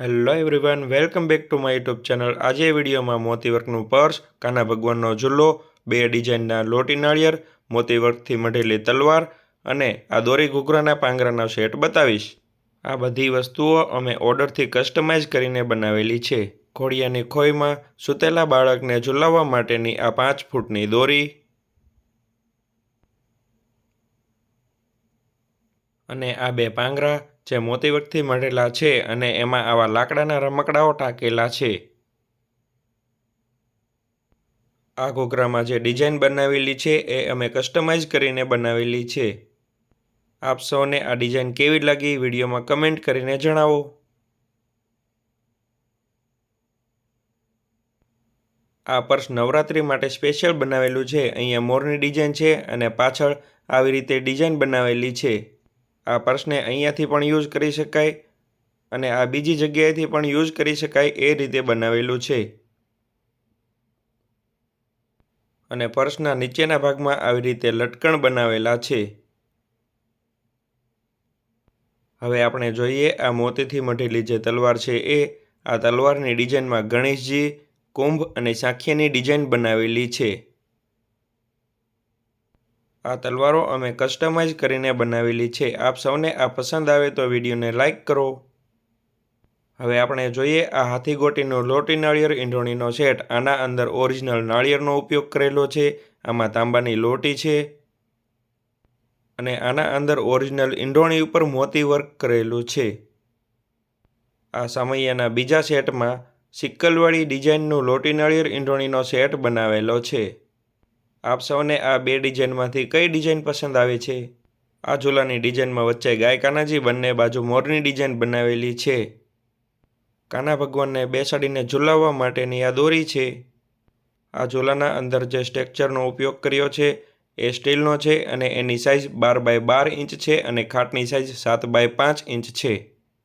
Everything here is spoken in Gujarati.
Hello everyone welcome back to my YouTube channel આજે વિડીયોમાં મોતીવર્કનું પર્સ, કાના ભગવાનનો ઝૂલો બે ડિઝાઇનના લોટી નાળિયેર મોતીવર્કથી મઢેલી તલવાર અને આ દોરી ઘૂઘરાના પાંગરાનો સેટ બતાવીશ. આ બધી વસ્તુઓ અમે ઓર્ડરથી કસ્ટમાઇઝ કરીને બનાવેલી છે. ઘોડિયાની ખોઈમાં સૂતેલા બાળકને ઝૂલાવવા માટેની આ પાંચ ફૂટની દોરી. અને આ બે પાંગરા જે મોતીવર્કથી મળેલા છે અને એમાં આવા લાકડાના રમકડાઓ ટાંકેલા છે. આ ઘોઘરામાં જે ડિઝાઇન બનાવેલી છે એ અમે કસ્ટમાઇઝ કરીને બનાવેલી છે. આપ સૌને આ ડિઝાઇન કેવી લાગી વિડીયોમાં કમેન્ટ કરીને જણાવો. આ પર્સ નવરાત્રિ માટે સ્પેશિયલ બનાવેલું છે. અહીંયા મોરની ડિઝાઇન છે અને પાછળ આવી રીતે ડિઝાઇન બનાવેલી છે. આ પર્સને અહીંયાથી પણ યુઝ કરી શકાય અને આ બીજી જગ્યાએથી પણ યુઝ કરી શકાય એ રીતે બનાવેલું છે. અને પર્સના નીચેના ભાગમાં આવી રીતે લટકણ બનાવેલા છે. હવે આપણે જોઈએ આ મોતીથી મઢેલી જે તલવાર છે એ, આ તલવારની ડિઝાઇનમાં ગણેશજી કુંભ અને સાંખીયાની ડિઝાઇન બનાવેલી છે. આ તલવારો અમે કસ્ટમાઇઝ કરીને બનાવેલી છે. આપ સૌને આ પસંદ આવે તો વિડીયોને લાઇક કરો. હવે આપણે જોઈએ આ હાથીગોટીનો લોટી નાળિયેર ઈંડોણીનો સેટ આના અંદર ઓરિજિનલ નાળિયેરનો ઉપયોગ કરેલો છે. આમાં તાંબાની લોટી છે. અને આના અંદર ઓરિજિનલ ઈંડોણી ઉપર મોતી વર્ક કરેલું છે. આ સમયના બીજા સેટમાં સિક્કલવાળી ડિઝાઇનનું લોટી નાળિયેર ઈંડોણીનો સેટ બનાવેલો છે. આપ સૌને આ બે ડિઝાઇનમાંથી કઈ ડિઝાઇન પસંદ આવે છે? આ ઝૂલાની ડિઝાઇનમાં વચ્ચે ગાય કાનાજી બંને બાજુ મોરની ડિઝાઇન બનાવેલી છે. કાના ભગવાનને બેસાડીને ઝૂલાવવા માટેની આ દોરી છે. આ ઝૂલાના અંદર જે સ્ટ્રક્ચરનો ઉપયોગ કર્યો છે એ સ્ટીલનો છે અને એની સાઇઝ બાર બાય બાર ઇંચ છે અને ખાટની સાઇઝ સાત બાય પાંચ ઇંચ છે.